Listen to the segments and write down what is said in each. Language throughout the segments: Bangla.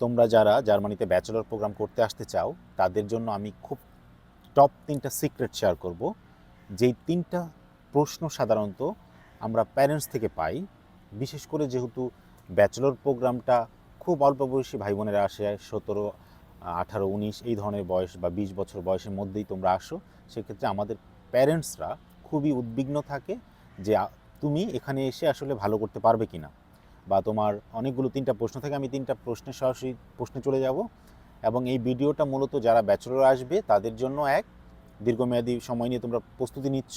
তোমরা যারা জার্মানিতে ব্যাচেলর প্রোগ্রাম করতে আসতে চাও, তাদের জন্য আমি খুব টপ তিনটা সিক্রেট শেয়ার করব। যেই তিনটা প্রশ্ন সাধারণত আমরা প্যারেন্টস থেকে পাই, বিশেষ করে যেহেতু ব্যাচেলর প্রোগ্রামটা খুব অল্প বয়সী ভাই বোনেরা আসে, সতেরো, আঠারো, উনিশ, এই ধরনের বয়স বা বিশ বছর বয়সের মধ্যেই তোমরা আসো। সেক্ষেত্রে আমাদের প্যারেন্টসরা খুবই উদ্বিগ্ন থাকে যে তুমি এখানে এসে আসলে ভালো করতে পারবে কি না বা তোমার অনেকগুলো তিনটা প্রশ্ন থাকে, আমি তিনটা প্রশ্নের সরাসরি প্রশ্নে চলে যাব। এবং এই ভিডিওটা মূলত যারা ব্যাচেলর আসবে, তাদের জন্য এক দীর্ঘমেয়াদী সময় নিয়ে তোমরা প্রস্তুতি নিচ্ছ,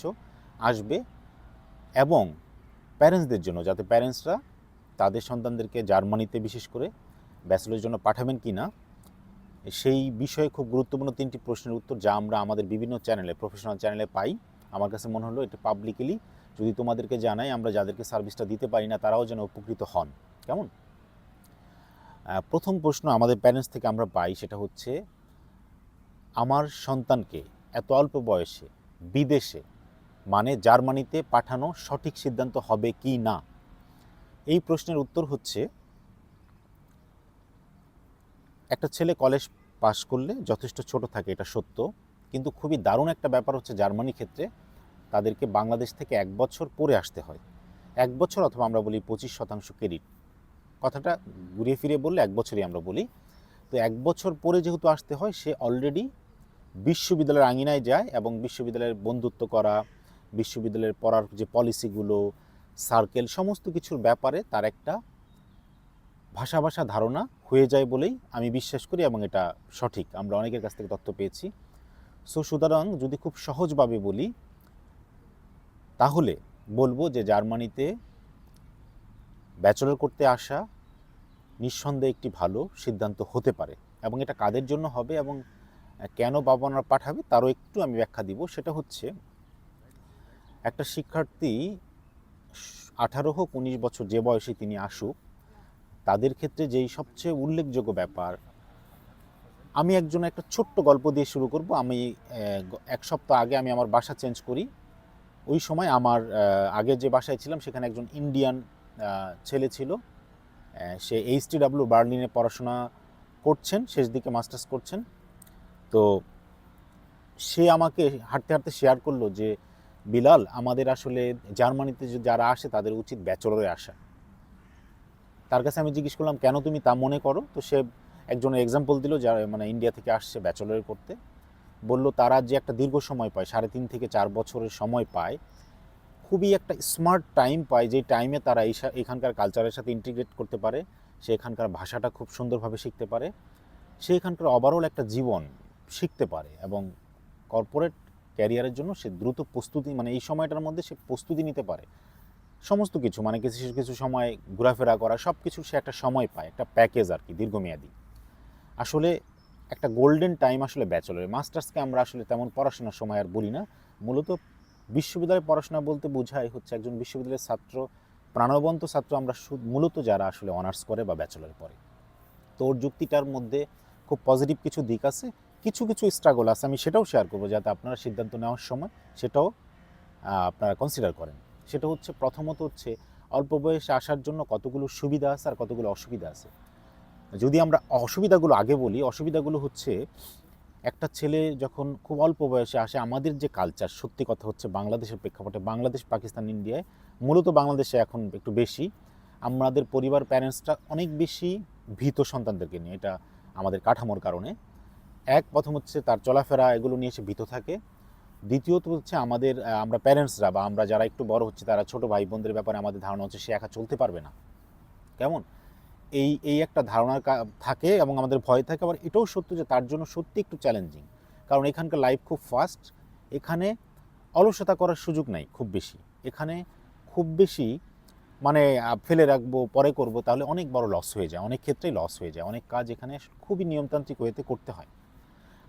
আসবে। এবং প্যারেন্টসদের জন্য, যাতে প্যারেন্টসরা তাদের সন্তানদেরকে জার্মানিতে বিশেষ করে ব্যাচেলরের জন্য পাঠাবেন কি না সেই বিষয়ে খুব গুরুত্বপূর্ণ তিনটি প্রশ্নের উত্তর যা আমরা আমাদের বিভিন্ন চ্যানেলে প্রফেশনাল চ্যানেলে পাই। আমার কাছে মনে হলো এটা পাবলিকলি যদি তোমাদেরকে জানাই আমরা যাদেরকে সার্ভিসটা দিতে পারি না, তারাও যেন উপকৃত হন। কেমন? প্রথম প্রশ্ন আমাদের প্যারেন্টস থেকে আমরা পাই সেটা হচ্ছে, আমার সন্তানকে এত অল্প বয়সে বিদেশে মানে জার্মানিতে পাঠানো সঠিক সিদ্ধান্ত হবে কি না? এই প্রশ্নের উত্তর হচ্ছে, একটা ছেলে কলেজ পাশ করলে যথেষ্ট ছোট থাকে, এটা সত্য, কিন্তু খুবই দারুণ একটা ব্যাপার হচ্ছে জার্মানি ক্ষেত্রে তাদেরকে বাংলাদেশ থেকে এক বছর পরে আসতে হয়। এক বছর অথবা আমরা বলি পঁচিশ শতাংশ ক্রেডিট। কথাটা ঘুরিয়ে ফিরে বললে এক বছরই আমরা বলি। তো এক বছর পরে যেহেতু আসতে হয়, সে অলরেডি বিশ্ববিদ্যালয়ের আঙিনায় যায় এবং বিশ্ববিদ্যালয়ের বন্ধুত্ব করা, বিশ্ববিদ্যালয়ের পড়ার যে পলিসিগুলো সার্কেল সমস্ত কিছুর ব্যাপারে তার একটা ভাষা ভাষা ধারণা হয়ে যায় বলেই আমি বিশ্বাস করি এবং এটা সঠিক। আমরা অনেকের কাছ থেকে তথ্য পেয়েছি। সো সুতরাং যদি খুব সহজভাবে বলি তাহলে বলব যে জার্মানিতে ব্যাচেলর করতে আসা নিঃসন্দেহে একটি ভালো সিদ্ধান্ত হতে পারে এবং এটা কাদের জন্য হবে এবং কেন বাবা পাঠাবে তারও একটু আমি ব্যাখ্যা দিব। সেটা হচ্ছে একটা শিক্ষার্থী আঠারো হোক উনিশ বছর যে বয়সে তিনি আসুক, তাদের ক্ষেত্রে যেই সবচেয়ে উল্লেখযোগ্য ব্যাপার, আমি একজন একটা ছোট্ট গল্প দিয়ে শুরু করব। আমি এক সপ্তাহ আগে আমি আমার বাসা চেঞ্জ করি। ওই সময় আমার আগে যে বাসায় ছিলাম সেখানে একজন ইন্ডিয়ান ছেলে ছিল। সে এইচ টি ডাব্লিউ বার্লিনে পড়াশোনা করছেন, শেষ দিকে মাস্টার্স করছেন। তো সে আমাকে হাঁটতে হাঁটতে শেয়ার করল যে, বিলাল, আমাদের আসলে জার্মানিতে যারা আসে তাদের উচিত ব্যাচেলরে আসা। তার কাছে আমি জিজ্ঞেস করলাম, কেন তুমি তা মনে করো? তো সে একজনের এক্সাম্পল দিল, যারা মানে ইন্ডিয়া থেকে আসছে ব্যাচেলর করতে। বলল, তারা যে একটা দীর্ঘ সময় পায়, সাড়ে তিন থেকে চার বছরের সময় পায়, খুবই একটা স্মার্ট টাইম পায় যে টাইমে তারা এই এখানকার কালচারের সাথে ইন্টিগ্রেট করতে পারে, সে এখানকার ভাষাটা খুব সুন্দরভাবে শিখতে পারে, সে এখানকার ওভারঅল একটা জীবন শিখতে পারে এবং কর্পোরেট ক্যারিয়ারের জন্য সে দ্রুত প্রস্তুতি মানে এই সময়টার মধ্যে সে প্রস্তুতি নিতে পারে। সমস্ত কিছু মানে কিছু কিছু সময় ঘোরাফেরা করা সব কিছু সে একটা সময় পায়, একটা প্যাকেজ আর কি, দীর্ঘমেয়াদী। আসলে একটা গোল্ডেন টাইম আসলে ব্যাচেলর মাস্টার্সকে আমরা আসলে তেমন পড়াশোনার সময় আর বলি না। মূলত বিশ্ববিদ্যালয়ে পড়াশোনা বলতে বোঝায় হচ্ছে একজন বিশ্ববিদ্যালয়ের ছাত্র, প্রাণবন্ত ছাত্র আমরা মূলত যারা আসলে অনার্স করে বা ব্যাচেলর পড়ে। তো ওর যুক্তিটার মধ্যে খুব পজিটিভ কিছু দিক আছে, কিছু কিছু স্ট্রাগল আছে। আমি সেটাও শেয়ার করব যাতে আপনারা সিদ্ধান্ত নেওয়ার সময় সেটাও আপনারা কনসিডার করেন। সেটা হচ্ছে প্রথমত হচ্ছে অল্প বয়সে আসার জন্য কতগুলো সুবিধা আছে আর কতগুলো অসুবিধা আছে। যদি আমরা অসুবিধাগুলো আগে বলি, অসুবিধাগুলো হচ্ছে একটা ছেলে যখন খুব অল্প বয়সে আসে, আমাদের যে কালচার সত্যি কথা হচ্ছে বাংলাদেশের প্রেক্ষাপটে বাংলাদেশ, পাকিস্তান, ইন্ডিয়ায় মূলত বাংলাদেশে এখন একটু বেশি। আমাদের পরিবার প্যারেন্টসটা অনেক বেশি ভীত সন্তানদেরকে নিয়ে, এটা আমাদের কাঠামোর কারণে। এক, প্রথম হচ্ছে তার চলাফেরা এগুলো নিয়ে সে ভীত থাকে। দ্বিতীয়ত হচ্ছে আমাদের আমরা প্যারেন্টসরা বা আমরা যারা একটু বড় হচ্ছে, তারা ছোট ভাই বোনদের ব্যাপারে আমাদের ধারণা হচ্ছে সে একা চলতে পারবে না। কেমন? এই এই একটা ধারণার কা- থাকে এবং আমাদের ভয় থাকে, আবার এটাও সত্য যে তার জন্য সত্যি একটু চ্যালেঞ্জিং কারণ এখানকার লাইফ খুব ফাস্ট এখানে অলসতা করার সুযোগ নাই খুব বেশি। এখানে খুব বেশি মানে ফেলে রাখব, পরে করব, তাহলে অনেক বড় লস হয়ে যায়, অনেক ক্ষেত্রেই লস হয়ে যায়। অনেক কাজ এখানে খুবই নিয়মতান্ত্রিক ওয়েতে করতে হয়।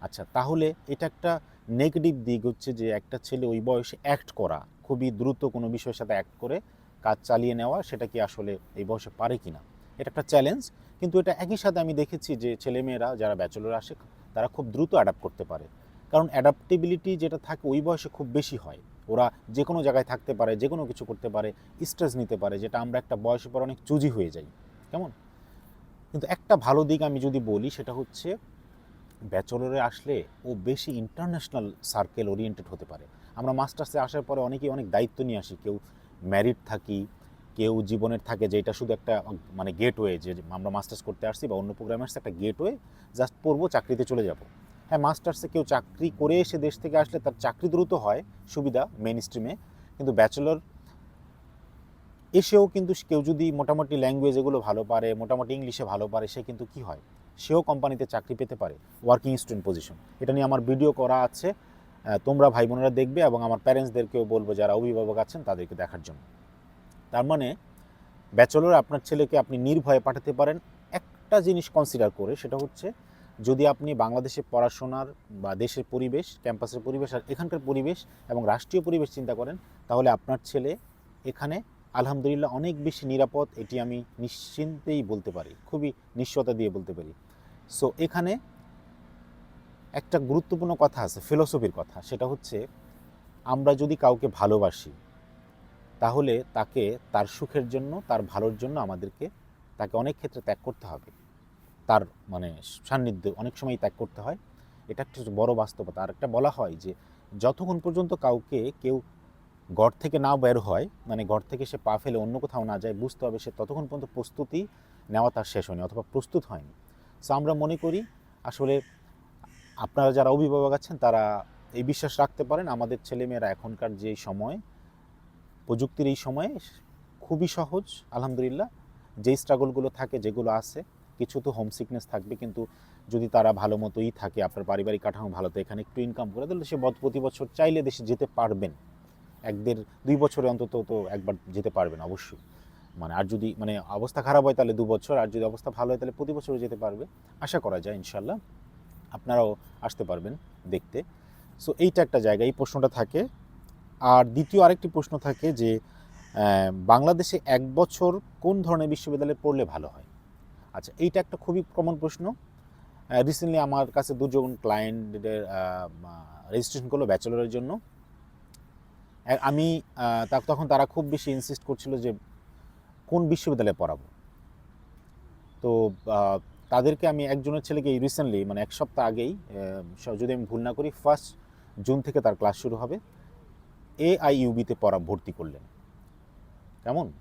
আচ্ছা তাহলে এটা একটা নেগেটিভ দিক হচ্ছে যে একটা ছেলে ওই বয়সে অ্যাক্ট করা, খুবই দ্রুত কোনো বিষয়ের সাথে অ্যাক্ট করে কাজ চালিয়ে নেওয়া, সেটা কি আসলে এই বয়সে পারে কি না এটা একটা চ্যালেঞ্জ কিন্তু এটা একই সাথে আমি দেখেছি যে ছেলেমেয়েরা যারা ব্যাচেলর আসে, তারা খুব দ্রুত অ্যাডাপ্ট করতে পারে। কারণ অ্যাডাপ্টেবিলিটি যেটা থাকে, ওই বয়সে খুব বেশি হয়। ওরা যে কোনো জায়গায় থাকতে পারে যে কোনো কিছু করতে পারে স্ট্রেস নিতে পারে, যেটা আমরা একটা বয়সের পর অনেক চুজি হয়ে যাই। কেমন? কিন্তু একটা ভালো দিক আমি যদি বলি, সেটা হচ্ছে ব্যাচেলরে আসলে ও বেশি ইন্টারন্যাশনাল সার্কেল ওরিয়েন্টেড হতে পারে। আমরা মাস্টার্সে আসার পরে অনেকেই অনেক দায়িত্ব নিয়ে আসি, কেউ ম্যারিড থাকি কেউ জীবনের থাকে যেটা শুধু একটা মানে গেটওয়ে যে আমরা মাস্টার্স করতে আসছি বা অন্য প্রোগ্রামে আসছি, একটা গেটওয়ে জাস্ট পড়ব, চাকরিতে চলে যাব। হ্যাঁ মাস্টার্সে কেউ চাকরি করে এসে দেশ থেকে আসলে তার চাকরি দ্রুত হয়, সুবিধা মেন স্ট্রিমে কিন্তু ব্যাচেলর এসেও কিন্তু কেউ যদি মোটামুটি ল্যাঙ্গুয়েজ এগুলো ভালো পারে, মোটামুটি ইংলিশে ভালো পারে, সে কিন্তু কি হয়? সেও কোম্পানিতে চাকরি পেতে পারে ওয়ার্কিং স্টুডেন্ট পজিশন এটা নিয়ে আমার ভিডিও করা আছে তোমরা ভাই বোনেরা দেখবে এবং আমার প্যারেন্টসদেরকেও বলব, যারা অভিভাবক আছেন, তাদেরকে দেখার জন্য। তার মানে ব্যাচেলর আপনার ছেলেকে আপনি নির্ভয়ে পাঠাতে পারেন। একটা জিনিস কনসিডার করে, সেটা হচ্ছে যদি আপনি বাংলাদেশে পড়াশোনার বা দেশের পরিবেশ, ক্যাম্পাসের পরিবেশ আর এখানকার পরিবেশ এবং রাষ্ট্রীয় পরিবেশ চিন্তা করেন, তাহলে আপনার ছেলে এখানে আলহামদুলিল্লাহ অনেক বেশি নিরাপদ, এটি আমি নিশ্চিন্তেই বলতে পারি, খুবই নিশ্চয়তা দিয়ে বলতে পারি। সো এখানে একটা গুরুত্বপূর্ণ কথা আছে ফিলোসফির কথা, সেটা হচ্ছে আমরা যদি কাউকে ভালোবাসি তাহলে তাকে তার সুখের জন্য, তার ভালোর জন্য আমাদেরকে তাকে অনেক ক্ষেত্রে ত্যাগ করতে হবে। তার মানে সান্নিধ্য অনেক সময় ত্যাগ করতে হয়। এটা একটা বড় বাস্তবতা। আর একটা বলা হয় যে, যতক্ষণ পর্যন্ত কাউকে কেউ ঘর থেকে না বের হয় মানে ঘর থেকে সে পা ফেলে অন্য কোথাও না যায়, বুঝতে হবে সে ততক্ষণ পর্যন্ত প্রস্তুতি নেওয়া তার শেষ হয়নি অথবা প্রস্তুত হয়নি। সো আমরা মনে করি, আসলে আপনারা যারা অভিভাবক আছেন, তারা এই বিশ্বাস রাখতে পারেন, আমাদের ছেলেমেয়েরা এখনকার যে সময় প্রযুক্তির এই সময়ে খুবই সহজ, আলহামদুলিল্লাহ। যেই স্ট্রাগলগুলো থাকে, যেগুলো আছে, কিছু তো হোম সিকনেস থাকবে, কিন্তু যদি তারা ভালো মতোই থাকে, আপনার পারিবারিক কাঠামো ভালো, তো এখানে একটু ইনকাম করে তাহলে সে প্রতি বছর চাইলে দেশে যেতে পারবেন। এক দেড়, দুই বছরে অন্তত তো একবার যেতে পারবেন অবশ্যই। মানে আর যদি মানে অবস্থা খারাপ হয় তাহলে দু বছর, আর যদি অবস্থা ভালো হয় তাহলে প্রতি বছরও যেতে পারবে। আশা করা যায় ইনশাল্লাহ আপনারাও আসতে পারবেন দেখতে। সো এইটা একটা জায়গা, এই প্রশ্নটা থাকে আর দ্বিতীয় আরেকটি প্রশ্ন থাকে যে বাংলাদেশে এক বছর কোন ধরনের বিশ্ববিদ্যালয়ে পড়লে ভালো হয়? আচ্ছা এইটা একটা খুবই কমন প্রশ্ন। রিসেন্টলি আমার কাছে দুজন ক্লায়েন্টের রেজিস্ট্রেশন করল ব্যাচেলরের জন্য। আমি তখন তারা খুব বেশি ইনসিস্ট করছিল যে, কোন বিশ্ববিদ্যালয়ে পড়াবো? তো তাদেরকে আমি একজনের ছেলেকে রিসেন্টলি মানে এক সপ্তাহ আগেই যদি আমি ভুল না করি ফার্স্ট জুন থেকে তার ক্লাস শুরু হবে। এ আই ইউবিতে পড়া ভর্তি করলেন। কেমন?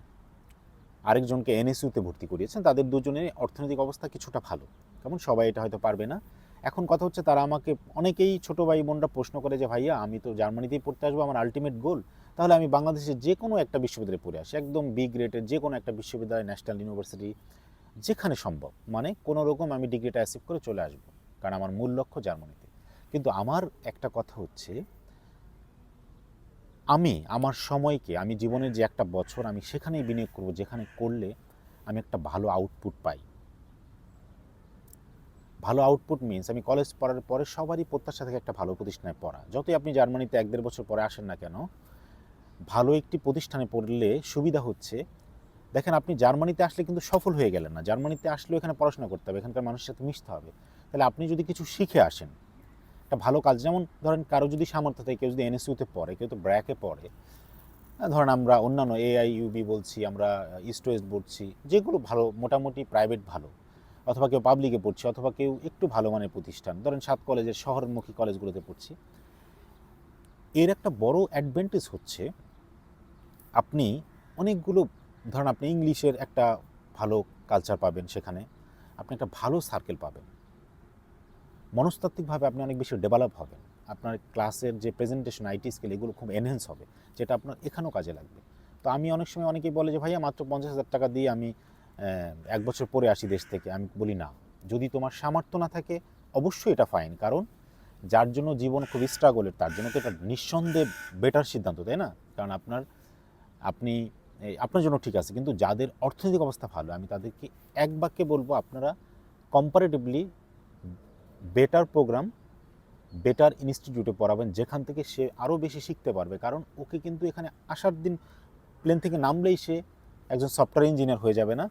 আরেকজনকে এনএসইউতে ভর্তি করিয়েছেন, তাদের দুজনের অর্থনৈতিক অবস্থা কিছুটা ভালো। কেমন? সবাই এটা হয়তো পারবে না। এখন কথা হচ্ছে তারা আমাকে, অনেকেই ছোটো ভাই বোনরা প্রশ্ন করে যে, ভাইয়া, আমি তো জার্মানিতেই পড়তে আসব, আমার আলটিমেট গোল তাহলে আমি বাংলাদেশের যে কোনো একটা বিশ্ববিদ্যালয়ে পড়ে আসি, একদম বিগ রেটের যে কোনো একটা বিশ্ববিদ্যালয় ন্যাশনাল ইউনিভার্সিটি যেখানে সম্ভব। মানে কোনো রকম আমি ডিগ্রিটা অ্যাচিভ করে চলে আসব, কারণ আমার মূল লক্ষ্য জার্মানিতে। কিন্তু আমার একটা কথা হচ্ছে আমি, আমার সময়কে, আমি জীবনের যে একটা বছর আমি সেখানেই বিনিয়োগ করব, যেখানে করলে আমি একটা ভালো আউটপুট পাই। ভালো আউটপুট মিনস আমি কলেজ পড়ার পরে সবারই প্রত্যাশা থেকে একটা ভালো প্রতিষ্ঠানে পড়া। যতই আপনি জার্মানিতে এক দেড় বছর পরে আসেন না কেন, ভালো একটি প্রতিষ্ঠানে পড়লে সুবিধা হচ্ছে। দেখেন আপনি জার্মানিতে আসলে কিন্তু সফল হয়ে গেলেন না। জার্মানিতে আসলেও এখানে পড়াশোনা করতে হবে, এখানকার মানুষের সাথে মিশতে হবে। তাহলে আপনি যদি কিছু শিখে আসেন একটা ভালো কাজ, যেমন ধরেন কারও যদি সামর্থ্য থাকে, কেউ যদি এনএসইউতে পড়ে, কেউ তো ব্র্যাকে পড়ে ধরেন আমরা অন্যান্য এআই ইউবি বলছি, আমরা ইস্ট ওয়েস্ট বলছি, যেগুলো ভালো, মোটামুটি প্রাইভেট ভালো, অথবা কেউ পাবলিকে পড়ছে, অথবা কেউ একটু ভালো মানের প্রতিষ্ঠান, ধরেন সাত কলেজের শহরমুখী কলেজগুলোতে পড়ছি। এর একটা বড় অ্যাডভান্টেজ হচ্ছে, আপনি অনেকগুলো, ধরেন আপনি ইংলিশের একটা ভালো কালচার পাবেন সেখানে, আপনি একটা ভালো সার্কেল পাবেন। মনস্তাত্ত্বিকভাবে আপনি অনেক বেশি ডেভেলপ হবেন। আপনার ক্লাসের যে প্রেজেন্টেশন আইটি স্কিল এগুলো খুব এনহেন্স হবে, যেটা আপনার এখানেও কাজে লাগবে। তো আমি অনেক সময় অনেকেই বলে যে, ভাইয়া, মাত্র পঞ্চাশ হাজার টাকা দিয়ে আমি এক বছর পরে আসি দেশ থেকে। আমি বলি, না, যদি তোমার সামর্থ্য না থাকে, অবশ্যই এটা ফাইন কারণ যার জন্য জীবন খুব স্ট্রাগলের তার জন্য তো এটা নিঃসন্দেহে বেটার সিদ্ধান্ত, তাই না? কারণ আপনার, আপনি আপনার জন্য ঠিক আছে, কিন্তু যাদের অর্থনৈতিক অবস্থা ভালো, আমি তাদেরকে এক বাক্যে বলব, আপনারা কম্পারেটিভলি বেটার প্রোগ্রাম, বেটার ইনস্টিটিউটে পড়াবেন, যেখান থেকে সে আরও বেশি শিখতে পারবে। কারণ ওকে কিন্তু এখানে আসার দিন প্লেন থেকে নামলেই সে একজন সফটওয়্যার ইঞ্জিনিয়ার হয়ে যাবে না,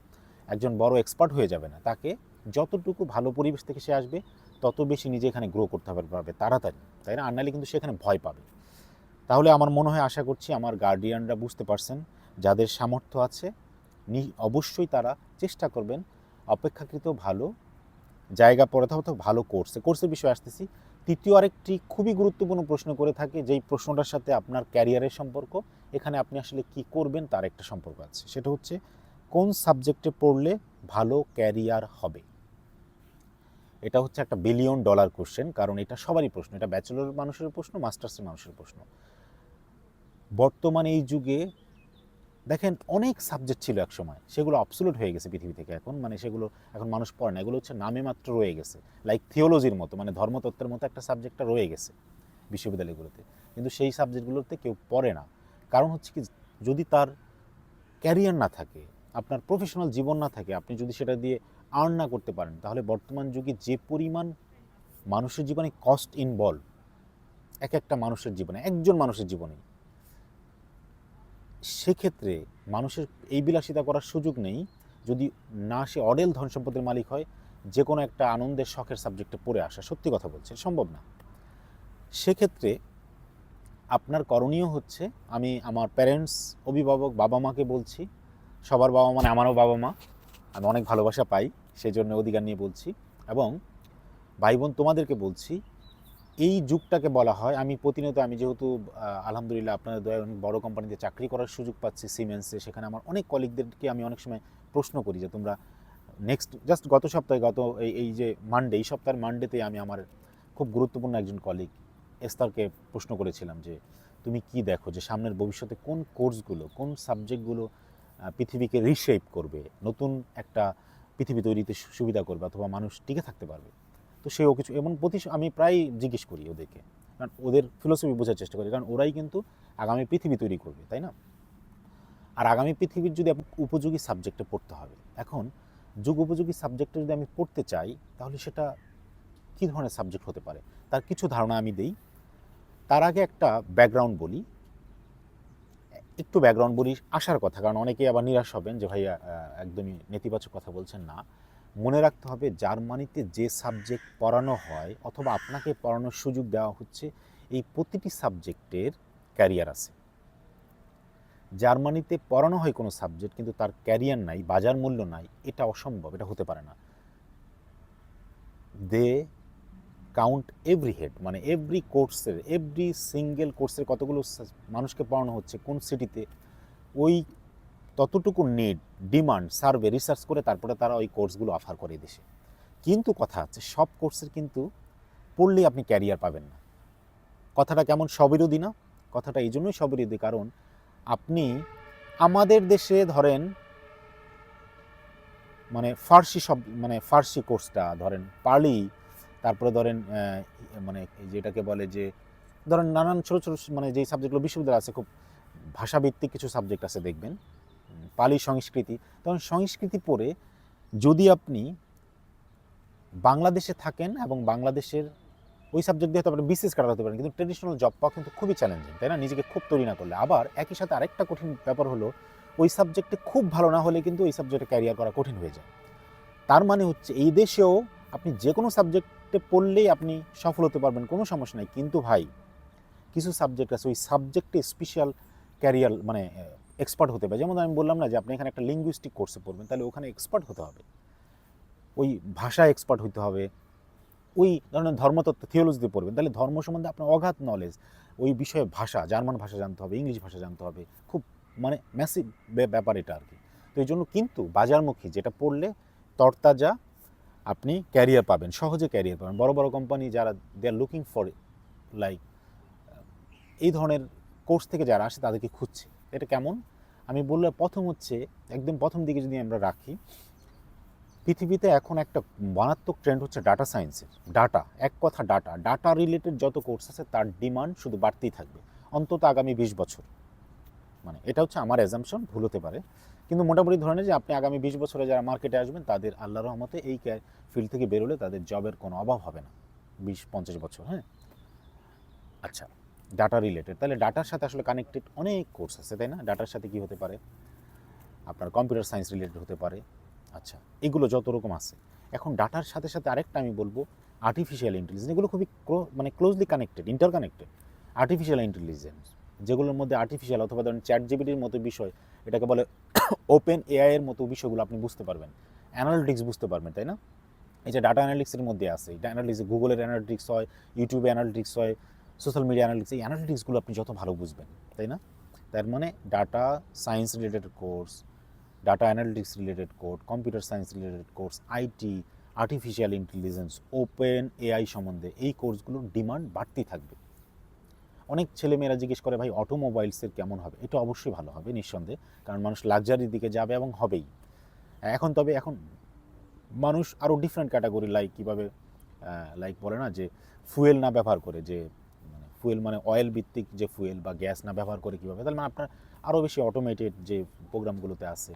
একজন বড় এক্সপার্ট হয়ে যাবে না। তাকে যতটুকু ভালো পরিবেশ থেকে সে আসবে, তত বেশি নিজে এখানে গ্রো করতে হবে, পারবে তাড়াতাড়ি, তাই না? আর নাহলে কিন্তু সেখানে ভয় পাবে। তাহলে আমার মনে হয়, আশা করছি আমার গার্ডিয়ানরা বুঝতে পারছেন, যাদের সামর্থ্য আছে, নি অবশ্যই তারা চেষ্টা করবেন, অপেক্ষাকৃত ভালো জায়গা পড়ে অথবা ভালো কোর্সে কোর্সের বিষয়ে আসতেছি। তৃতীয় আরেকটি খুবই গুরুত্বপূর্ণ প্রশ্ন করে থাকে যেই প্রশ্নটার সাথে আপনার ক্যারিয়ারের সম্পর্ক, এখানে আপনি আসলে কি করবেন তার একটা সম্পর্ক আছে। সেটা হচ্ছে, কোন সাবজেক্টে পড়লে ভালো ক্যারিয়ার হবে? এটা হচ্ছে একটা বিলিয়ন ডলার কোশ্চেন কারণ এটা সবারই প্রশ্ন। এটা ব্যাচেলর মানুষের প্রশ্ন মাস্টার্সের মানুষের প্রশ্ন। বর্তমানে এই যুগে দেখেন, অনেক সাবজেক্ট ছিল এক সময় সেগুলো অবসোলুট হয়ে গেছে পৃথিবী থেকে এখন। মানে সেগুলো এখন মানুষ পড়ে না। এগুলো হচ্ছে নামে মাত্র রয়ে গেছে। লাইক থিওলজির মতো মানে ধর্মতত্ত্বের মতো একটা সাবজেক্টটা রয়ে গেছে বিশ্ববিদ্যালয়গুলোতে। কিন্তু সেই সাবজেক্টগুলোতে কেউ পড়ে না। কারণ হচ্ছে কি, যদি তার ক্যারিয়ার না থাকে, আপনার প্রফেশনাল জীবন না থাকে, আপনি যদি সেটা দিয়ে আর্ন না করতে পারেন, তাহলে বর্তমান যুগে যে পরিমাণ মানুষের জীবনে কস্ট ইনভলভ এক একটা মানুষের জীবনে, একজন মানুষের জীবনে সেক্ষেত্রে মানুষের এই বিলাসিতা করার সুযোগ নেই যদি না সে অডেল ধন সম্পদের মালিক হয়, যে কোনো একটা আনন্দের, শখের সাবজেক্টে পড়ে আসা। সত্যি কথা বলছে সম্ভব না। সেক্ষেত্রে আপনার করণীয় হচ্ছে, আমি আমার প্যারেন্টস অভিভাবক বাবা মাকে বলছি, সবার বাবা মানে আমারও বাবা মা আমি অনেক ভালোবাসা পাই সেই জন্য অধিকার নিয়ে বলছি, এবং ভাই বোন তোমাদেরকে বলছি এই যুগটাকে বলা হয়, আমি প্রতিনিয়ত আমি যেহেতু আলহামদুলিল্লাহ আপনাদের দয়া অনেক বড় কোম্পানিতে চাকরি করার সুযোগ পাচ্ছি সিমেন্সে সেখানে আমার অনেক কলিগদেরকে আমি অনেক সময় প্রশ্ন করি যে তোমরা নেক্সট জাস্ট গত সপ্তাহে, গত এই এই যে মানডে এই সপ্তাহের মানডেতে আমি আমার খুব গুরুত্বপূর্ণ একজন কলিগ এস্তারকে প্রশ্ন করেছিলাম যে, তুমি কি দেখো যে সামনের ভবিষ্যতে কোন কোর্সগুলো কোন সাবজেক্টগুলো পৃথিবীকে রিশেপ করবে? নতুন একটা পৃথিবী তৈরিতে সুবিধা করবে, অথবা মানুষ টিকে থাকতে পারবে? তো সেও কিছু, এবং প্রতি আমি প্রায় জিজ্ঞেস করি ওদেরকে। কারণ ওদের ফিলোসফি বোঝার চেষ্টা করি, কারণ ওরাই কিন্তু আগামী পৃথিবী তৈরি করবে, তাই না? আর আগামী পৃথিবীর যদি উপযোগী সাবজেক্টে পড়তে হবে, এখন যুগ উপযোগী সাবজেক্টে যদি আমি পড়তে চাই, তাহলে সেটা কী ধরনের সাবজেক্ট হতে পারে? তার কিছু ধারণা আমি দেই। তার আগে একটা ব্যাকগ্রাউন্ড বলি। একটু ব্যাকগ্রাউন্ড বলি আসার কথা, কারণ অনেকেই আবার নিরাশ হবেন যে ভাইয়া একদমই নেতিবাচক কথা বলছেন না। মনে রাখতে হবে জার্মানিতে যে সাবজেক্ট পড়ানো হয় অথবা আপনাকে পড়ানোর সুযোগ দেওয়া হচ্ছে, এই প্রতিটি সাবজেক্টের ক্যারিয়ার আছে। জার্মানিতে পড়ানো হয় কোনো সাবজেক্ট কিন্তু তার ক্যারিয়ার নাই, বাজার মূল্য নাই, এটা অসম্ভব, এটা হতে পারে না। দে কাউন্ট এভরি হেড মানে এভরি কোর্সের, এভরি সিঙ্গেল কোর্সের কতগুলো মানুষকে পড়ানো হচ্ছে কোন সিটিতে, ওই ততটুকু নিড ডিমান্ড সার্ভে রিসার্চ করে তারপরে তারা ওই কোর্সগুলো অফার করে দেশে। কিন্তু কথা আছে, সব কোর্সের কিন্তু পড়লেই আপনি ক্যারিয়ার পাবেন না। কথাটা কেমন সবিরোধী না? কথাটা এই জন্যই সবিরোধী কারণ আপনি আমাদের দেশে ধরেন মানে ফার্সি সব মানে ফার্সি কোর্সটা ধরেন পালি তারপরে ধরেন মানে যেটাকে বলে যে ধরেন নানান ছোটো ছোটো মানে যেই সাবজেক্টগুলো বিশ্ববিদ্যালয় আছে, খুব ভাষাভিত্তিক কিছু সাবজেক্ট আছে, দেখবেন। পালি সংস্কৃতি, তখন সংস্কৃতি পড়ে যদি আপনি বাংলাদেশে থাকেন এবং বাংলাদেশের ওই সাবজেক্ট দিয়ে হয়তো আপনি বিসিএস কাটা হতে পারেন, কিন্তু ট্রেডিশনাল জব পাওয়া কিন্তু খুবই চ্যালেঞ্জিং তাই না? নিজেকে খুব তৈরি না করলে। আবার একই সাথে আরেকটা কঠিন ব্যাপার হলো, ওই সাবজেক্টে খুব ভালো না হলে কিন্তু ওই সাবজেক্টে ক্যারিয়ার করা কঠিন হয়ে যায়। তার মানে হচ্ছে এই দেশেও আপনি যে কোনো সাবজেক্টে পড়লেই আপনি সফল হতে পারবেন, কোনো সমস্যা নেই। কিন্তু ভাই, কিছু সাবজেক্ট আছে, ওই সাবজেক্টে স্পেশাল ক্যারিয়ার মানে এক্সপার্ট হতে হবে যেমন আমি বললাম না যে আপনি এখানে একটা লিঙ্গুইস্টিক কোর্সে পড়বেন, তাহলে ওখানে এক্সপার্ট হতে হবে। ওই ভাষা এক্সপার্ট হতে হবে। ওই ধরনের ধর্মতত্ত্ব থিওলজিতে পড়বেন, তাহলে ধর্ম সম্বন্ধে আপনার অগাধ নলেজ ওই বিষয়ে ভাষা, জার্মান ভাষা জানতে হবে, ইংলিশ ভাষা জানতে হবে। খুব মানে ম্যাসিভ ব্যাপার এটা আর কি। তো এই জন্য কিন্তু বাজারমুখী যেটা পড়লে তরতাজা আপনি ক্যারিয়ার পাবেন, সহজে ক্যারিয়ার পাবেন। বড় বড় কোম্পানি যারা they are looking for like এই ধরনের কোর্স থেকে যারা আসে তাদেরকে খুঁজছে। এটা কেমন? আমি বললে প্রথম হচ্ছে, একদম প্রথম দিকে যদি আমরা রাখি, পৃথিবীতে এখন একটা মারাত্মক ট্রেন্ড হচ্ছে ডাটা সায়েন্সের ডাটা এক কথা ডাটা ডাটা রিলেটেড যত কোর্স আছে, তার ডিমান্ড শুধু বাড়তেই থাকবে। অন্তত আগামী বিশ বছর। মানে এটা হচ্ছে আমার অ্যাজামশন ভুল হতে পারে। কিন্তু মোটামুটি ধরে যে আপনি আগামী বিশ বছরে যারা মার্কেটে আসবেন, তাদের আল্লাহ রহমতে এই ফিল্ড থেকে বেরোলে তাদের জবের কোনো অভাব হবে না। বিশ, পঞ্চাশ বছর হ্যাঁ? আচ্ছা। ডাটা রিলেটেড তাহলে ডাটার সাথে আসলে কানেক্টেড অনেক কোর্স আছে, তাই না? ডাটার সাথে কি হতে পারে? আপনার কম্পিউটার সায়েন্স রিলেটেড হতে পারে। আচ্ছা এগুলো যত রকম আছে। এখন ডাটার সাথে সাথে আরেকটা আমি বলব আর্টিফিশিয়াল ইন্টেলিজেন্স এগুলো খুবই মানে closely connected interconnected artificial intelligence যেগুলোর মধ্যে আর্টিফিশিয়াল অথবা ধরেন চ্যাট জিবিটির মতো বিষয়, এটাকে বলে ওপেন এআইয়ের মতো বিষয়গুলো আপনি বুঝতে পারবেন। অ্যানালিটিক্স বুঝতে পারবেন, তাই না? এই যে ডাটা অ্যানালিটিক্সের মধ্যে আছে এটা অ্যানালিটিক্স গুগলের অ্যানালিটিক্স হয় ইউটিউবে অ্যানালিটিক্স হয় সোশ্যাল মিডিয়া অ্যানালিটিক্স, এই অ্যানালিটিক্সগুলো আপনি যত ভালো বুঝবেন, তাই না? তার মানে data science related course data analytics related course computer science related course IT artificial intelligence open AI সম্বন্ধে এই কোর্সগুলোর ডিমান্ড বাড়তেই থাকবে। অনেক ছেলেমেয়েরা জিজ্ঞেস করে, ভাই অটোমোবাইলসের কেমন হবে? এটা অবশ্যই ভালো হবে, নিঃসন্দেহে। কারণ মানুষ লাক্সারির দিকে যাবে এবং হবেই। এখন তবে এখন মানুষ আরও ডিফারেন্ট ক্যাটাগরি লাইক কীভাবে লাইক বলে না যে ফুয়েল না ব্যবহার করে, যে ফুয়েল মানে অয়েল ভিত্তিক যে ফুয়েল বা গ্যাস না ব্যবহার করে কীভাবে, তাহলে মানে আপনার আরও বেশি অটোমেটেড যে প্রোগ্রামগুলোতে আছে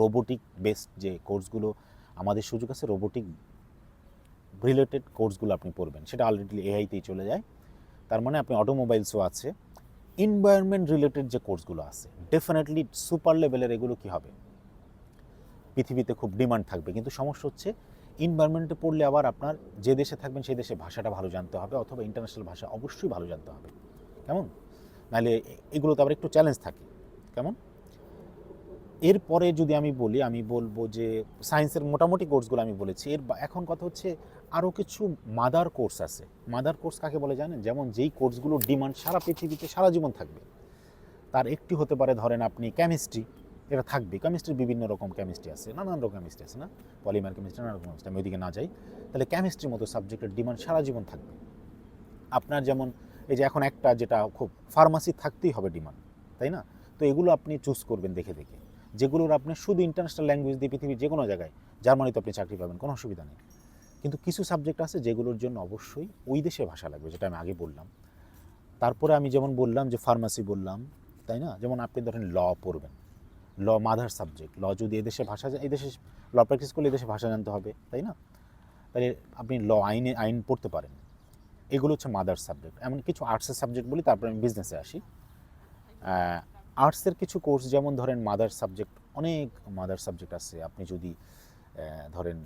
রোবোটিক বেসড যে কোর্সগুলো, আমাদের সুযোগ আছে রোবোটিক রিলেটেড কোর্সগুলো আপনি পড়বেন, সেটা অলরেডি এআইতেই চলে যায়, তার মানে আপনি অটোমোবাইলসও আছে এনভায়রনমেন্ট রিলেটেড যে কোর্সগুলো আছে ডেফিনেটলি সুপার লেভেলের এগুলো কী হবে? পৃথিবীতে খুব ডিমান্ড থাকবে, কিন্তু সমস্যা হচ্ছে এনভায়রনমেন্টে পড়লে আবার আপনার যে দেশে থাকবেন, সেই দেশে ভাষাটা ভালো জানতে হবে অথবা ইন্টারন্যাশনাল ভাষা অবশ্যই ভালো জানতে হবে। কেমন? নাহলে এগুলো তো আবার একটু চ্যালেঞ্জ থাকে। কেমন? এরপরে যদি আমি বলি, আমি বলব যে সায়েন্সের মোটামুটি কোর্সগুলো আমি বলেছি। এর এখন কথা হচ্ছে আরও কিছু মাদার কোর্স আছে। মাদার কোর্স কাকে বলে জানেন? যেমন যেই কোর্সগুলোর ডিমান্ড সারা পৃথিবীতে সারা জীবন থাকবে। তার একটি হতে পারে ধরেন আপনি কেমিস্ট্রি এটা থাকবে। কেমিস্ট্রির বিভিন্ন রকম কেমিস্ট্রি আছে, নানান রকম কেমিস্ট্রি আছে না? পলিমার কেমিস্ট্রি নানা রকম কেমিস্ট্রি আমি ওইদিকে না যাই। তাহলে কেমিস্ট্রির মতো সাবজেক্টের ডিমান্ড সারা জীবন থাকবে। আপনার যেমন, এই যে এখন একটা যেটা খুব ফার্মাসি থাকতেই হবে ডিমান্ড তাই না? তো এগুলো আপনি চুজ করবেন দেখে দেখে। যেগুলোর আপনি শুধু ইন্টারন্যাশনাল ল্যাঙ্গুয়েজ দিয়ে পৃথিবীর যে কোনো জায়গায়, জার্মানিতে আপনি চাকরি পাবেন, কোনো অসুবিধা নেই। কিন্তু কিছু সাবজেক্ট আছে যেগুলোর জন্য অবশ্যই ওই দেশে ভাষা লাগবে, যেটা আমি আগে বললাম। তারপরে আমি যেমন বললাম যে ফার্মাসি বললাম, তাই না? যেমন আপনি ধরেন ল পড়বেন। ল মাদার সাবজেক্ট ল যদি এদেশে ভাষা এদেশে ল প্র্যাকটিস করলে এদেশে ভাষা জানতে হবে, তাই না? তাহলে আপনি ল আইনে, আইন পড়তে পারেন। এগুলো হচ্ছে মাদার সাবজেক্ট এমন কিছু আর্টসের সাবজেক্ট বলি, তারপরে আমি বিজনেসে আসি। আর্টসের কিছু কোর্স যেমন ধরেন মাদার সাবজেক্ট অনেক মাদার সাবজেক্ট আছে। আপনি যদি ধরেন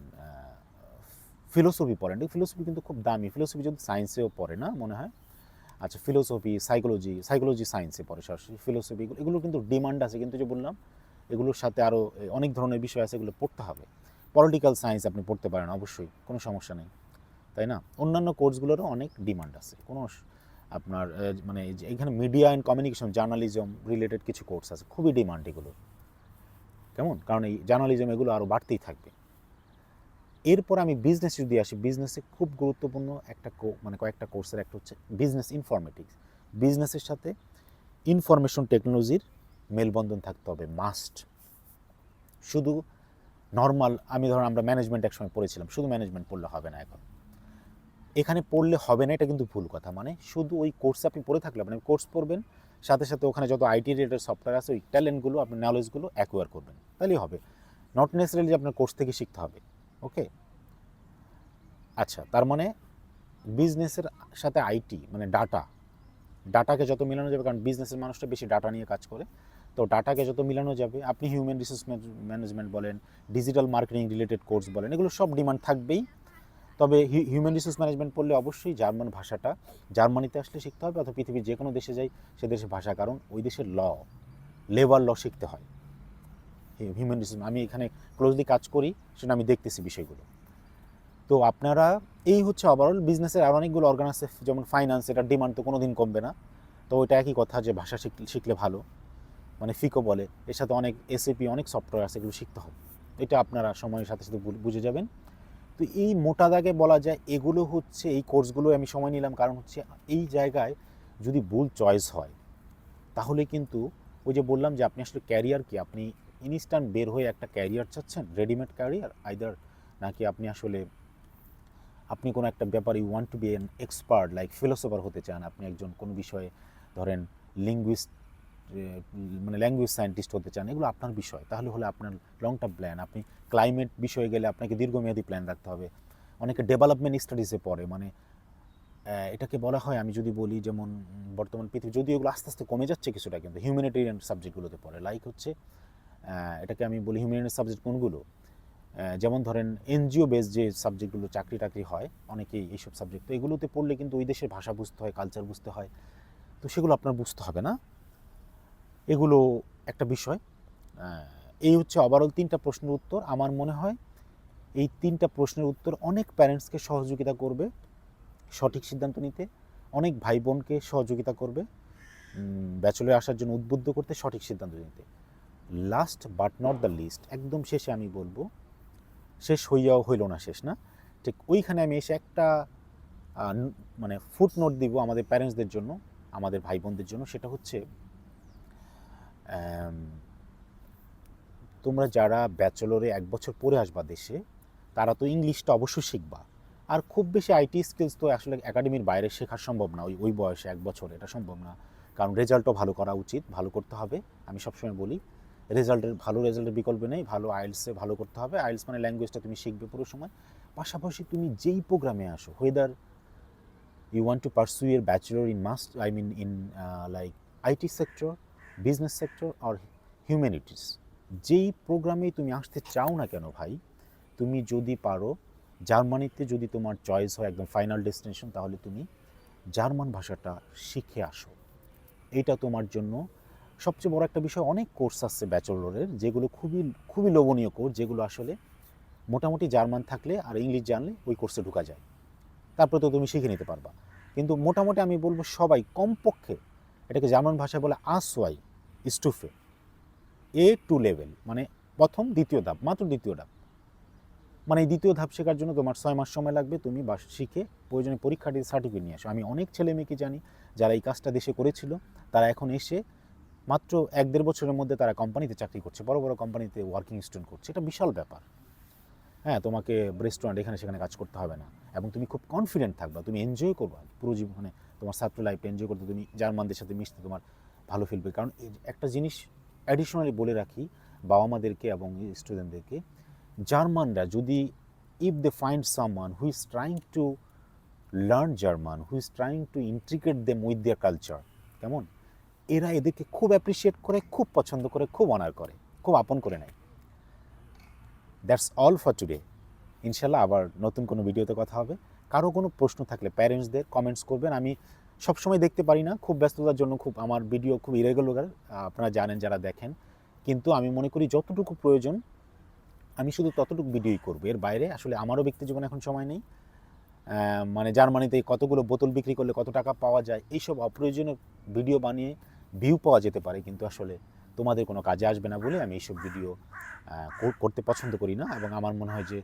ফিলোসফি পড়েন ফিলোসফি কিন্তু খুব দামি। ফিলোসফি যদি সায়েন্সেও পড়ে না, মনে হয়? আচ্ছা ফিলোসফি সাইকোলজি সাইকোলজি সায়েন্সে পড়ে, সরাসরি ফিলোসফি এগুলো কিন্তু ডিমান্ড আছে। কিন্তু যে বললাম এগুলোর সাথে আরও অনেক ধরনের বিষয় আছে এগুলো পড়তে হবে। পলিটিক্যাল সায়েন্স আপনি পড়তে পারেন, অবশ্যই, কোনো সমস্যা নেই। তাই না? অন্যান্য কোর্সগুলোরও অনেক ডিমান্ড আছে। কোনো আপনার মানে এখানে media and communication journalism related কিছু কোর্স আছে, খুবই ডিমান্ড এগুলো। কেমন? কারণ এই জার্নালিজম এগুলো আরও বাড়তেই থাকবে। এরপর আমি বিজনেস যদি আসি বিজনেসে খুব গুরুত্বপূর্ণ একটা মানে কয়েকটা কোর্সের, একটা হচ্ছে বিজনেস ইনফরমেটিক্স বিজনেসের সাথে ইনফরমেশন টেকনোলজির মেলবন্ধন থাকতে হবে মাস্ট শুধু নর্মাল আমি ধরুন আমরা ম্যানেজমেন্ট একসময় পড়েছিলাম, শুধু ম্যানেজমেন্ট পড়লে হবে না এখন। এখানে পড়লে হবে না, এটা কিন্তু ভুল কথা। মানে শুধু ওই কোর্সে আপনি পড়ে থাকলে আপনি কোর্স পড়বেন, সাথে সাথে ওখানে যত আইটি রিলেটেড সফটওয়্যার আছে, ওই ট্যালেন্টগুলো আপনার নলেজগুলো অ্যাকোয়ার করবেন। তাহলেই হবে। নট নেসারিলি যে আপনার কোর্স থেকে শিখতে হবে ওকে আচ্ছা তার মানে বিজনেসের সাথে আইটি মানে ডাটা ডাটাকে যত মেলানো যাবে, কারণ বিজনেসের মানুষটা বেশি ডাটা নিয়ে কাজ করে। তো ডাটাকে যত মিলানো যাবে, আপনি হিউম্যান রিসোর্স ম্যানেজমেন্ট বলেন ডিজিটাল মার্কেটিং রিলেটেড কোর্স বলেন, এগুলো সব ডিমান্ড থাকবেই। তবে হিউম্যান রিসোর্স ম্যানেজমেন্ট পড়লে অবশ্যই জার্মান ভাষাটা, জার্মানিতে আসলে শিখতে হবে অথবা পৃথিবীর যে কোনো দেশে যাই, সে দেশের ভাষা, কারণ ওই দেশের ল, লেবার ল শিখতে হয়। হিউম্যান রিসোর্স আমি এখানে ক্লোজলি কাজ করি সেটা আমি দেখতেছি বিষয়গুলো। তো আপনারা, এই হচ্ছে ওভারঅল বিজনেসের আর অনেকগুলো অর্গান আছে, যেমন ফাইন্যান্স এটার ডিমান্ড তো কোনো দিন কমবে না। তো ওইটা একই কথা যে ভাষা শিখ- শিখলে ভালো। মানে ফিকো বলে, এর সাথে অনেক এসএপি অনেক সফটওয়্যার আছে এগুলো শিখতে হবে। এটা আপনারা সময়ের সাথে সাথে বুঝে যাবেন। তো এই মোটা দাগে বলা যায়, এগুলো হচ্ছে, এই কোর্সগুলো আমি সময় নিলাম কারণ হচ্ছে, এই জায়গায় যদি ভুল চয়েস হয়, তাহলে কিন্তু ওই যে বললাম যে আপনি আসলে ক্যারিয়ার কি? আপনি ইনস্ট্যান্ট বের হয়ে একটা ক্যারিয়ার চাচ্ছেন রেডিমেড ক্যারিয়ার আইদার নাকি আপনি আসলে, আপনি কোনো একটা ব্যাপারে you want to be an expert like philosopher হতে চান। আপনি একজন কোনো বিষয়ে, ধরেন লিঙ্গুইস্ট মানে ল্যাঙ্গুয়েজ সায়েন্টিস্ট হতে চান, এগুলো আপনার বিষয়। তাহলে হলে আপনার লং টার্ম প্ল্যান আপনি ক্লাইমেট বিষয়ে গেলে আপনাকে দীর্ঘমেয়াদী প্ল্যান রাখতে হবে। অনেকে ডেভেলপমেন্ট স্টাডিজে পড়ে মানে এটাকে বলা হয়, আমি যদি বলি যেমন বর্তমান পৃথিবী, যদিও এগুলো আস্তে আস্তে কমে যাচ্ছে কিছুটা, কিন্তু হিউম্যানিটেরিয়ান সাবজেক্টগুলোতে পড়ে। লাইক হচ্ছে এটাকে আমি বলি হিউম্যানিটেরিয়ান সাবজেক্ট কোনগুলো? যেমন ধরেন এনজিও বেস যে সাবজেক্টগুলো চাকরি টাকরি হয়, অনেকেই এইসব সাবজেক্ট তো এগুলোতে পড়লে কিন্তু ওই দেশের ভাষা বুঝতে হয় কালচার বুঝতে হয়, তো সেগুলো আপনার বুঝতে হবে না। এগুলো একটা বিষয়। এই হচ্ছে ওভারঅল তিনটা প্রশ্নের উত্তর। আমার মনে হয় এই তিনটা প্রশ্নের উত্তর অনেক প্যারেন্টসকে সহযোগিতা করবে সঠিক সিদ্ধান্ত নিতে, অনেক ভাই বোনকে সহযোগিতা করবে ব্যাচেলরে আসার জন্য উদ্বুদ্ধ করতে সঠিক সিদ্ধান্ত নিতে। Last but not the least একদম শেষে আমি বলব, শেষ হইয়াও হইল না শেষ না, ঠিক ওইখানে আমি এসে একটা মানে ফুট নোট দিব আমাদের প্যারেন্টসদের জন্য, আমাদের ভাই বোনদের জন্য, সেটা হচ্ছে তোমরা যারা ব্যাচেলরে এক বছর পরে আসবা দেশে, তারা তো ইংলিশটা অবশ্যই শিখবা। আর খুব বেশি আইটি স্কিলস তো আসলে একাডেমির বাইরে শেখা সম্ভব না, ওই ওই বয়সে এক বছর, এটা সম্ভব না। কারণ রেজাল্টও ভালো করা উচিত, ভালো করতে হবে, আমি সবসময় বলি। রেজাল্টের ভালো রেজাল্টের বিকল্প নেই, ভালো আইলসে ভালো করতে হবে। আইএলস মানে ল্যাঙ্গুয়েজটা তুমি শিখবে পুরো সময়। পাশাপাশি তুমি যেই প্রোগ্রামে আসো whether you want to pursue your bachelor in must I mean in like IT sector business sector or humanities যেই প্রোগ্রামে তুমি আসতে চাও না কেন ভাই, তুমি যদি পারো, জার্মানিতে যদি তোমার চয়েস হয় একদম ফাইনাল ডেস্টিনেশন তাহলে তুমি জার্মান ভাষাটা শিখে আসো। এইটা তোমার জন্য সবচেয়ে বড় একটা বিষয়, অনেক কোর্স আছে ব্যাচেলরের যেগুলো খুবই খুবই লোভনীয় কোর্স যেগুলো আসলে মোটামুটি জার্মান থাকলে আর ইংলিশ জানলে ওই কোর্সে ঢুকা যায়। তারপরে তো তুমি শিখে নিতে পারবা। কিন্তু মোটামুটি আমি বলব সবাই কমপক্ষে এটাকে জার্মান ভাষায় বলে আসওয়াই স্টুফে এ টু লেভেল মানে প্রথম দ্বিতীয় ধাপ, মাত্র দ্বিতীয় ধাপ। মানে এই দ্বিতীয় ধাপ শেখার জন্য তোমার ছয় মাস সময় লাগবে, তুমি বা শিখে প্রয়োজনে পরীক্ষা দিয়ে সার্টিফিকেট নিয়ে আসো। আমি অনেক ছেলে মেয়েকে জানি, যারা এই কাজটা দেশে করেছিল, তারা এখন এসে মাত্র এক দেড় বছরের মধ্যে তারা কোম্পানিতে চাকরি করছে, বড় বড় কোম্পানিতে ওয়ার্কিং স্টুডেন্ট করছে। এটা বিশাল ব্যাপার। হ্যাঁ তোমাকে রেস্টুরেন্ট এখানে সেখানে কাজ করতে হবে না। এবং তুমি খুব কনফিডেন্ট থাকবা, তুমি এনজয় করবা পুরো জীবনে। তোমার ছাত্র লাইফ এনজয় করতে তুমি জার্মানদের সাথে মিশতে তোমার ভালো ফিলবে কারণ একটা জিনিস অ্যাডিশনালি বলে রাখি বাবা মাদেরকে এবং স্টুডেন্টদেরকে জার্মানরা যদি if they find someone who is trying to learn German who is trying to intricate them with their culture কেমন? এরা এদেরকে খুব অ্যাপ্রিসিয়েট করে, খুব পছন্দ করে, খুব অনার করে, খুব আপন করে নেয়। দ্যাটস অল ফর টুডে ইনশাল্লাহ আবার নতুন কোনো ভিডিওতে কথা হবে। কারও কোনো প্রশ্ন থাকলে প্যারেন্টসদের কমেন্টস করবেন। আমি সবসময় দেখতে পারি না, খুব ব্যস্ততার জন্য খুব আমার ভিডিও খুব ইরেগুলার আপনারা জানেন যারা দেখেন। কিন্তু আমি মনে করি যতটুকু প্রয়োজন, আমি শুধু ততটুকু ভিডিওই করব। এর বাইরে আসলে আমারও ব্যক্তি জীবনে এখন সময় নেই। মানে জার্মানিতে কতগুলো বোতল বিক্রি করলে কত টাকা পাওয়া যায়, এইসব অপ্রয়োজনীয় ভিডিও বানিয়ে ভিউ পাওয়া যেতে পারে। কিন্তু আসলে তোমাদের কোনো কাজে আসবে না বলে আমি এইসব ভিডিও করতে পছন্দ করি না। এবং আমার মনে হয় যে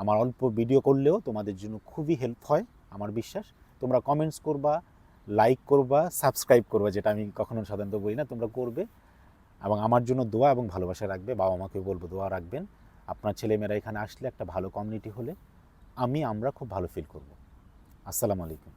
আমার অল্প ভিডিও করলেও তোমাদের জন্য খুবই হেল্প হয়, আমার বিশ্বাস। তোমরা কমেন্টস করবা লাইক করবা সাবস্ক্রাইব করবা, যেটা আমি কখনো সাধারণত বলি না, তোমরা করবে। এবং আমার জন্য দোয়া এবং ভালোবাসা রাখবে, বাবা মাকেও বলব, দোয়া রাখবেন। আপনার ছেলেমেয়েরা এখানে আসলে একটা ভালো কমিউনিটি হলে আমি, আমরা খুব ভালো ফিল করব। আসসালামু আলাইকুম।